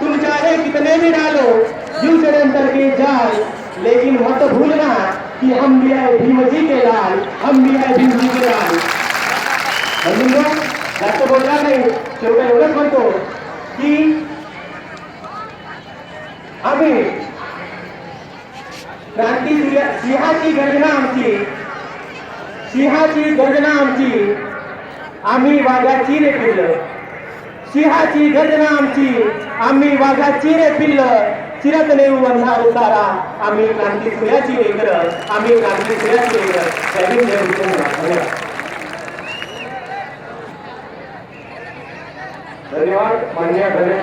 तुम चाहे कितने भी डालो यूँ के जाल लेकिन मत भूलना कि हम भी आए भीम जी के लाल, हम भी आए भीम जी के लाल। बंधूंनो जास्त बोलणार नाही शेवटी एवढंच म्हणतो की आम्ही क्रांती सिंह- सिंहाची गर्जना आमची, सिंहाची गर्जना आमची, आम्ही वाघाची रे पिल्ल सिंहाची गर्जना आमची. आम्ही वाघाची रे पिल्ल चिरत नेऊ वंधार उतारा. आम्ही क्रांती सूर्याची लेकर आम्ही क्रांती सूर्याची लेकर. धन्यवाद धन्यवाद. मान्य धने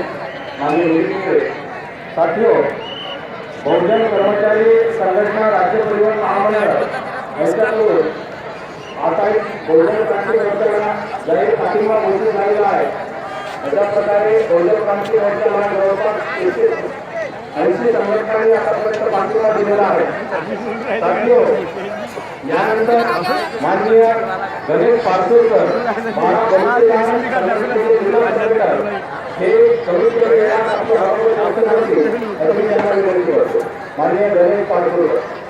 मान्य निरीक्षक बहुजन कर्मचारी संघटना राज्य परिवहन महामंडळ यांच्याकडून आता एक बहुजन क्रांती मोर्चाला जाहीर पाठिंबा घोषित झालेला आहे. अशा प्रकारे बहुजन क्रांती मोर्चाला जवळपास एकशे ऐंशी संघटनांनी आतापर्यंत पाठिंबा दिलेला आहे. यानंतर माननीय गणेश पारसोरकर बाळा हे कमीत कमी माननीय गणेश पारसोरकर.